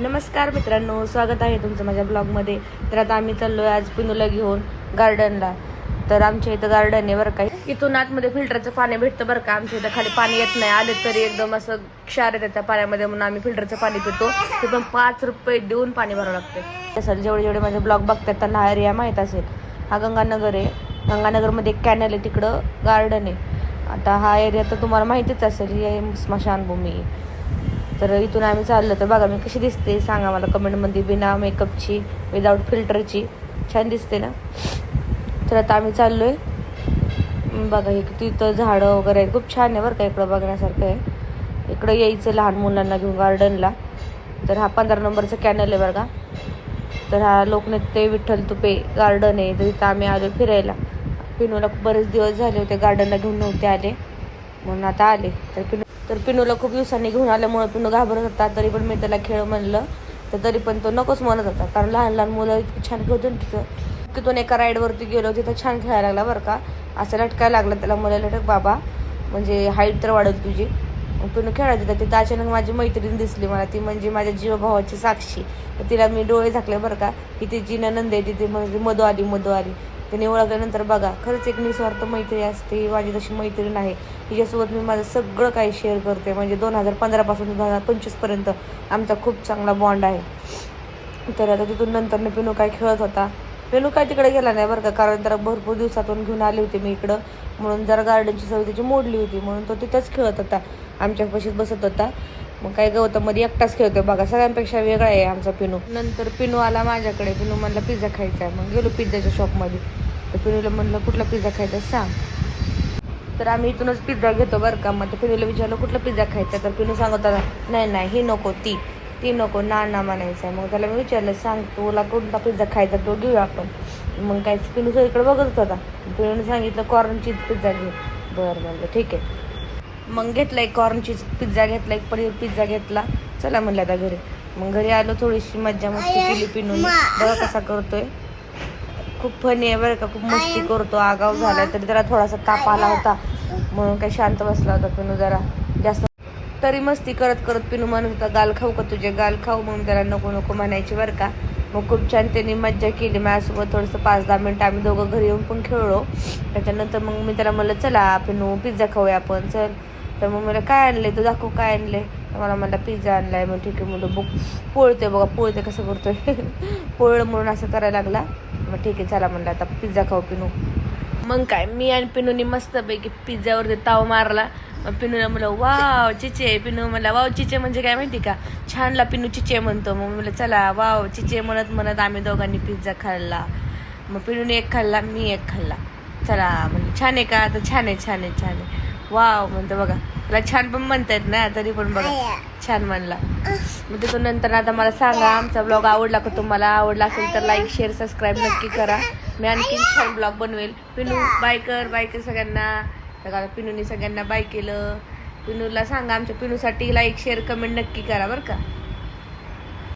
नमस्कार मित्रांनो स्वागत आहे तुमचं माझ्या ब्लॉगमध्ये. तर आता आम्ही चाललो आहे आज पिनूला घेऊन गार्डनला. तर आमच्या इथं गार्डन आहे बरं का. इथून आतमध्ये फिल्टरचं पाणी भेटतं बरं का. आमच्या इथं खाली पाणी येत नाही. आले तरी एकदम असं क्षार येतं त्या पाण्यामध्ये म्हणून आम्ही फिल्टरचं पाणी पितो. ते पण पाच रुपये देऊन पाणी भरावं लागतं. असेल जेवढे जेवढे माझे ब्लॉग बघतात त्यांना हा एरिया माहीत असेल. हा गंगानगर आहे. गंगानगरमध्ये एक कॅनल आहे तिकडं गार्डन आहे. आता हा एरिया तर तुम्हाला माहितीच असेल. ही स्मशानभूमी आहे. तर इथून आम्ही चाललो. तर बघा मी कशी दिसते सांगा मला कमेंटमध्ये. बिना मेकअपची विदाऊट फिल्टरची छान दिसते ना? तर आता आम्ही चाललो आहे बघा हे तिथं झाडं वगैरे आहेत. खूप छान आहे बरं का इकडं बघण्यासारखं आहे. इकडं यायचं लहान मुलांना घेऊन गार्डनला तर हा पंधरा नंबरचा कॅनल आहे बरं का? तर हा लोकनृत्य विठ्ठल तुपे गार्डन आहे. तर इथं आम्ही आलो फिरायला. पिनूला बरेच दिवस झाले होते गार्डनला घेऊन नव्हते आले. म्हणून आता आले. तर पिनू तर पिनूला खूप दिवसांनी घेऊन आल्यामुळं पिनू घाबरत होता तरी पण मी त्याला खेळ म्हणलं. तर तरी पण तो नकोच म्हणत होता कारण लहान लहान मुलं इतकी छान खेळतो तिथं. तिथून एका राईडवरती गेलो तिथं छान खेळायला लागला बरं का. असं लटकायला लागलं त्याला मला लटक बाबा म्हणजे हाईट तर वाढेल तुझी. मग पिनू खेळायचं तिथं तिथं अचानक माझी मैत्रीण दिसली मला ती म्हणजे माझ्या जीवभावाची साक्षी. तर तिला मी डोळे झाकले बरं का की तिची ननंद आहे तिथे म्हणजे मधू आली मधू आली. त्याने ओळखल्यानंतर बघा खरंच एक निस्वार्थ मैत्री असते माझी तशी मैत्रीण आहे. तिच्यासोबत मी माझं सगळं काही शेअर करते. म्हणजे दोन हजार पंधरापासून दोन हजार पंचवीसपर्यंत आमचा खूप चांगला बॉन्ड आहे. तर आता तिथून नंतर पिनू काय खेळत होता? पेनू काय तिकडे गेला नाही बरं का? कारण त्याला भरपूर दिवसातून घेऊन आले होते मी इकडं. म्हणून जरा गार्डनची सवय त्याची मोडली होती. म्हणून तो तिथंच खेळत होता. आमच्या पशीच बसत होता. मग काय गवतामध्ये एकटाच खेळतोय. बघा सगळ्यांपेक्षा वेगळा आहे आमचा पिनू. नंतर पिनू आला माझ्याकडे. पिनू म्हणला पिझ्झा खायचा आहे. मग गेलो पिझ्झाच्या शॉपमध्ये तर पिनूला म्हणलं कुठला पिझ्झा खायचा सांग. तर आम्ही इथूनच पिझ्झा घेतो बरं का. मग पिनूला विचारलं कुठला पिझ्झा खायचा तर पिनू सांगत होता नाही नाही ही नको ती. ती नको ना ना म्हणायचं आहे. मग त्याला मी विचारलं सांग तुला कोणता पिझ्झा खायचा तो घेऊया आपण. मग काय पिनू सगळीकडे बघत होता. पिनूने सांगितलं कॉर्न चीज पिझ्झा घे. बरं म्हणलं ठीक आहे. मग घेतला एक कॉर्न चीज पिझ्झा घेतला एक पनीर पिझ्झा घेतला. चला म्हणलं आता घरी. मग घरी आलो थोडीशी मज्जा मस्ती केली पिनून. बघा कसा करतोय. खूप फनी आहे बरं का खूप मस्ती करतो. आगाव झालाय तरी त्याला थोडासा ताप आला होता. म्हणून काही शांत बसला होता पिनू जरा. जास्त तरी मस्ती करत करत पिनू म्हणत होता गाल खाऊ का तुझे? गाल खाऊ. म्हणून त्याला नको नको म्हणायची बरं का. मग खूप छान त्यांनी मज्जा केली. माझ्यासोबत थोडंसं पाच दहा मिनटं आम्ही दोघं घरी येऊन पण खेळलो. त्याच्यानंतर मग मी त्याला म्हणलं चला पिनू पिझ्झा खाऊया आपण. चल. तर मग मला काय आणले तू दाखव काय आणलं तर मला म्हणला पिझ्झा आणलाय. मग ठीक आहे म्हणलं बघ पोळते बघा पोळते कसं करतोय. पोळलं म्हणून असं करायला लागला. मग ठीक आहे चला म्हणलं आता पिझ्झा खाऊ पिनू. मग काय मी आणि पिनूनी मस्तपैकी पिझ्झावरती ताव मारला. मग पिनूला म्हणलं वाव चिचे. पिनू म्हणला वाव चिचे म्हणजे काय माहिती का? छानला पिनू चिचे म्हणतो. मग म्हणलं चला वाव चिचे म्हणत म्हणत आम्ही दोघांनी पिझ्झा खाल्ला. मग पिनूने एक खाल्ला मी एक खाल्ला. चला म्हणजे छान आहे का? तर छान आहे छान आहे छान आहे. वाव म्हणतो बघा. त्याला छान पण म्हणता येत ना तरी पण बघा. छान म्हणला. मग तिथून नंतर आता मला सांगा आमचा ब्लॉग आवडला का तुम्हाला? आवडला असेल तर लाईक शेअर सबस्क्राईब नक्की करा. मी आणखीन छान ब्लॉग बनवेल. पिनू बाय कर बाय कर सगळ्यांना. बघा पिनूने सगळ्यांना बाय केलं. पिनूला सांगा आमच्या पिनूसाठी लाईक शेअर कमेंट नक्की करा बरं का.